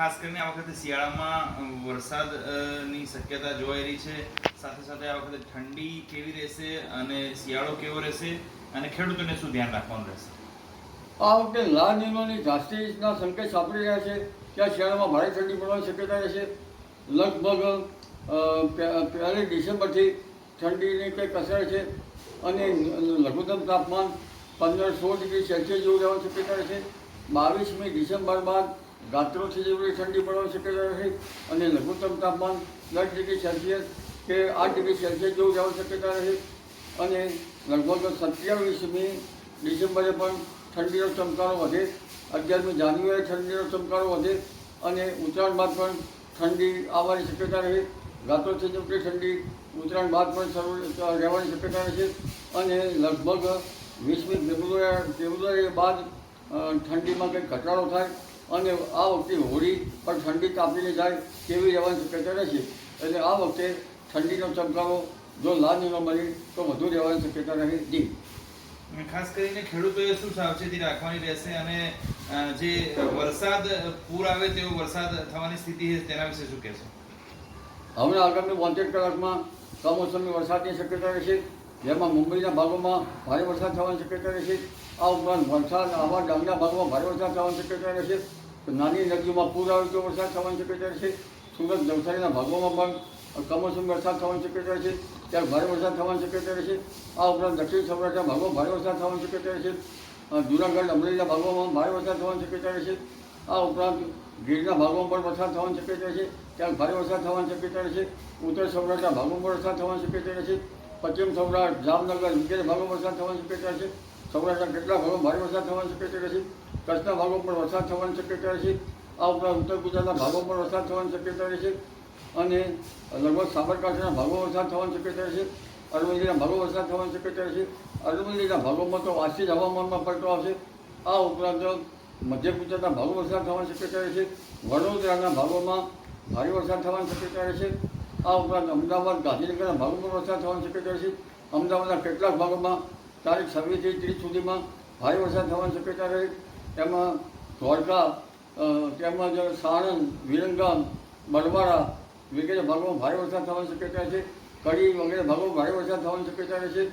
ખાસ કરીને આ વખતે શિયાળામાં વરસાદની શક્યતા જોવાઈ રહી છે. સાથે સાથે આ વખતે ઠંડી કેવી રહેશે અને શિયાળો કેવો રહેશે અને ખેડૂતોને શું ધ્યાન રાખવાનું રહેશે? આ વખતે લાલ નિર્માણની ઝાંસીના સંકેત સાંપડી રહ્યા છે. કે આ શિયાળામાં ભારે ઠંડી પડવાની શક્યતા રહેશે લગભગ પહેલી ડિસેમ્બરથી ઠંડીની કંઈક અસર છે અને લઘુત્તમ તાપમાન પંદર સોળ ડિગ્રી સેલ્સિયસ જેવું રહેવાની શક્યતા રહેશે બાવીસમી ડિસેમ્બર બાદ રાત્રોથી જેવી ઠંડી પડવાની શક્યતા રહે અને લઘુત્તમ તાપમાન દસ ડિગ્રી સેલ્સિયસ કે આઠ ડિગ્રી સેલ્સિયસ જેવું રહેવાની શક્યતા રહે. અને લગભગ સત્યાવીસમી ડિસેમ્બરે પણ ઠંડીનો ચમકારો વધે. અગિયારમી જાન્યુઆરી ઠંડીનો ચમકારો વધે અને ઉત્તરાયણ બાદ પણ ઠંડી આવવાની શક્યતા રહે. રાત્રોથી જેટલી ઠંડી, ઉત્તરાયણ બાદ પણ શરૂ રહેવાની શક્યતા રહેશે અને લગભગ વીસમી ફેબ્રુઆરી ફેબ્રુઆરી બાદ ઠંડીમાં કંઈક ઘટાડો થાય. અને આ વખતે હોળી પણ ઠંડી તાપીને જાય તેવી રહેવાની શક્યતા રહેશે. એટલે આ વખતે ઠંડીનો ચમકારો જો લાલ મળે તો વધુ રહેવાની શક્યતા રહે. જી. ખાસ કરીને ખેડૂતોએ શું સાવચેતી રાખવાની રહેશે અને જે વરસાદ પૂર આવે તેવો વરસાદ થવાની સ્થિતિ છે તેના વિશે શું કહેશો? હમણાં આગામી બોતેર કલાકમાં કમોસમી વરસાદની શક્યતા રહેશે. જેમાં મુંબઈના ભાગોમાં ભારે વરસાદ થવાની શક્યતા રહેશે આ ઉપરાંત વલસાડ આવા ડાંગના ભાગોમાં ભારે વરસાદ થવાની શક્યતા રહેશે નાની નદીઓમાં પૂર આવે તો વરસાદ થવાની શક્યતા રહેશે સુરત નવસારીના ભાગોમાં પણ કમોસમી વરસાદ થવાની શક્યતા રહેશે ત્યારે ભારે વરસાદ થવાની શક્યતા રહેશે આ ઉપરાંત દક્ષિણ સૌરાષ્ટ્રના ભાગોમાં ભારે વરસાદ થવાની શક્યતા રહેશે જૂનાગઢ અમરેલીના ભાગોમાં ભારે વરસાદ થવાની શક્યતા રહેશે આ ઉપરાંત ગીરના ભાગોમાં પણ વરસાદ થવાની શક્યતા છે ત્યાં ભારે વરસાદ થવાની શક્યતા રહેશે ઉત્તર સૌરાષ્ટ્રના ભાગોમાં વરસાદ થવાની શક્યતા રહેશે પશ્ચિમ સૌરાષ્ટ્ર, જામનગર વગેરે ભાગોમાં વરસાદ થવાની શક્યતા છે. સૌરાષ્ટ્રના કેટલાક ભાગોમાં ભારે વરસાદ થવાની શક્યતા છે? કચ્છના ભાગો પણ વરસાદ થવાની શક્યતા છે. આ ઉપરાંત ઉત્તર ગુજરાતના ભાગો પણ વરસાદ થવાની શક્યતા રહેશે અને લગભગ સાબરકાંઠાના ભાગો વરસાદ થવાની શક્યતા રહેશે અરવલ્લીના ભાગો વરસાદ થવાની શક્યતા રહેશે અરવલ્લીના ભાગોમાં તો વાસી જ હવામાનમાં પલટો આવશે. આ ઉપરાંત મધ્ય ગુજરાતના ભાગો વરસાદ થવાની શક્યતા રહેશે વડોદરાના ભાગોમાં ભારે વરસાદ થવાની શક્યતા રહેશે આ ઉપરાંત અમદાવાદ ગાંધીનગરના ભાગોમાં વરસાદ થવાની શક્યતા રહેશે અમદાવાદના કેટલાક ભાગોમાં તારીખ છવ્વીસથી ત્રીસ સુધીમાં ભારે વરસાદ થવાની શક્યતા રહે. તેમાં ધોળકા તેમજ સાણંદ, વિરંગામ બરવાડા વગેરે ભાગોમાં ભારે વરસાદ થવાની શક્યતા છે. કડી વગેરે ભાગોમાં ભારે વરસાદ થવાની શક્યતા રહેશે